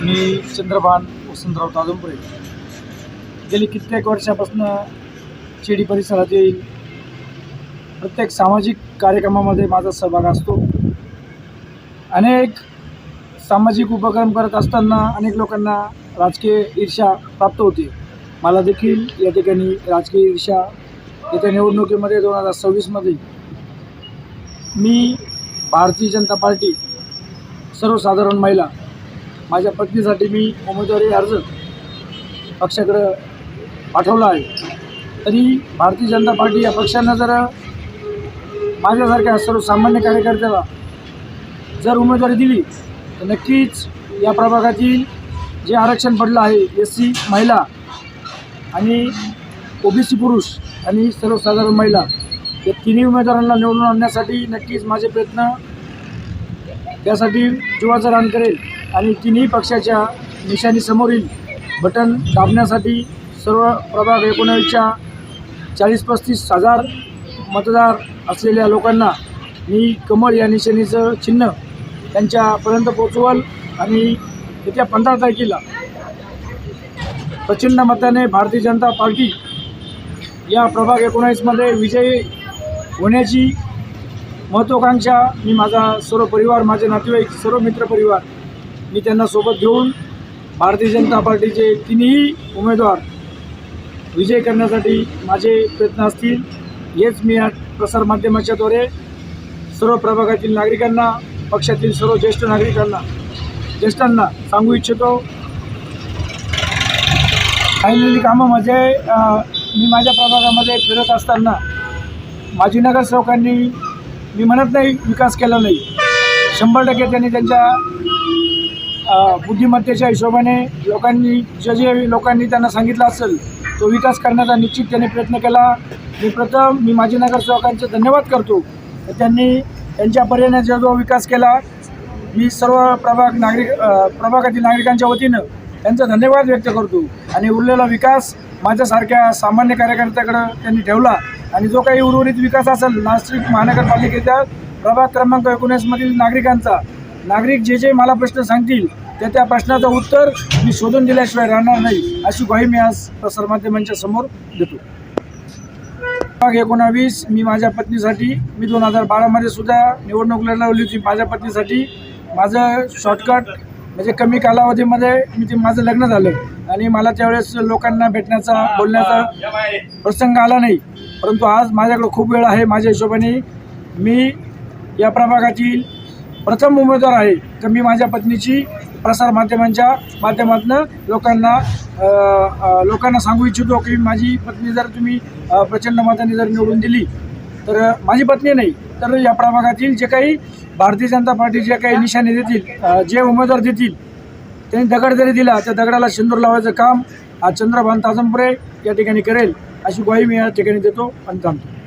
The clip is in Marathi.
मी चंद्रभान वसंतराव तादुंबरे गेली कित्येक वर्षापासून शेडी परिसरात येईल प्रत्येक सामाजिक कार्यक्रमामध्ये माझा सहभाग असतो. अनेक सामाजिक उपक्रम करत असताना अनेक लोकांना राजकीय ईर्षा प्राप्त होते. मला देखील या ठिकाणी राजकीय ईर्षा येत्या निवडणुकीमध्ये दोन हजार सव्वीसमध्ये मी भारतीय जनता पार्टी सर्वसाधारण महिला माझ्या पत्नीसाठी मी उमेदवारी अर्ज पक्षाकडं पाठवला आहे. तरी भारतीय जनता पार्टी या पक्षानं जर माझ्यासारख्या सर्वसामान्य कार्यकर्त्याला जर उमेदवारी दिली तर नक्कीच या प्रभागातील जे आरक्षण पडलं आहे एस सी महिला आणि ओबीसी पुरुष आणि सर्वसाधारण महिला या तिन्ही उमेदवारांना निवडून आणण्यासाठी नक्कीच माझे प्रयत्न त्यासाठी जीवाचं रान करेल आणि तिन्ही पक्षाच्या निशाणीसमोरील बटन दाबण्यासाठी सर्व प्रभाग एकोणावीसच्या चाळीस पस्तीस हजार मतदार असलेल्या लोकांना मी कमळ या निशाणीचं चिन्ह त्यांच्यापर्यंत पोचवल आणि येत्या पंधरा तारखेला प्रचंड मताने भारतीय जनता पार्टी या प्रभाग एकोणावीसमध्ये विजयी होण्याची महत्त्वाकांक्षा मी माझा सर्व परिवार माझे नातेवाईक सर्व मित्रपरिवार मी त्यांना सोबत घेऊन भारतीय जनता पार्टीचे तिन्ही उमेदवार विजय करण्यासाठी माझे प्रयत्न असतील हेच मी या प्रसारमाध्यमाच्याद्वारे सर्व प्रभागातील नागरिकांना पक्षातील सर्व ज्येष्ठ नागरिकांना ज्येष्ठांना सांगू इच्छितो. राहिलेली कामं म्हणजे मी माझ्या प्रभागामध्ये फिरत असताना माजी नगरसेवकांनी मी म्हणत नाही विकास केला नाही. शंभर टक्के त्यांनी त्यांच्या बुद्धिमत्तेच्या हिशोबाने लोकांनी जे जे लोकांनी त्यांना सांगितलं असेल तो विकास करण्याचा निश्चित त्यांनी प्रयत्न केला. मी प्रथम मी माजी नगरसेवकांचे धन्यवाद करतो. त्यांनी त्यांच्या पर्यायाने जो जो विकास केला मी सर्व प्रभाग नागरिक प्रभागातील नागरिकांच्या वतीनं त्यांचा धन्यवाद व्यक्त करतो. आणि उरलेला विकास माझ्यासारख्या सामान्य कार्यकर्त्याकडं त्यांनी ठेवला. आणि जो काही उर्वरित विकास असेल नाशिक महानगरपालिकेच्या प्रभाग क्रमांक एकोणीसमधील नागरिकांचा नागरिक जे जे मला प्रश्न सांगतील त्या त्या प्रश्नाचं उत्तर मी शोधून दिल्याशिवाय राहणार नाही अशी ग्वाही मी आज प्रसारमाध्यमांच्या समोर देतो. विभाग एकोणावीस मी माझ्या पत्नीसाठी मी दोन हजार बारामध्ये सुद्धा निवडणूक लढवली होती माझ्या पत्नीसाठी. माझं शॉर्टकट म्हणजे कमी कालावधीमध्ये मी ते माझं लग्न झालं आणि मला त्यावेळेस लोकांना भेटण्याचा बोलण्याचा प्रसंग आला नाही. परंतु आज माझ्याकडं खूप वेळ आहे माझ्या हिशोबाने मी या प्रभागातील प्रथम उमेदवार आहे. तर मी माझ्या पत्नीची प्रसारमाध्यमांच्या माध्यमातून लोकांना लोकांना सांगू इच्छितो की माझी पत्नी जर तुम्ही प्रचंड मताने जर निवडून दिली तर माझी पत्नी नाही तर या प्रभागातील जे काही भारतीय जनता पार्टी जे काही निशाणे देतील जे उमेदवार देतील त्यांनी दगड जरी दिला त्या दगडाला सिंदूर लावायचं काम हा चंद्रभान ताजमपुरे या ठिकाणी करेल. अशी ग्वाही मी या ठिकाणी देतो आणि थांबतो.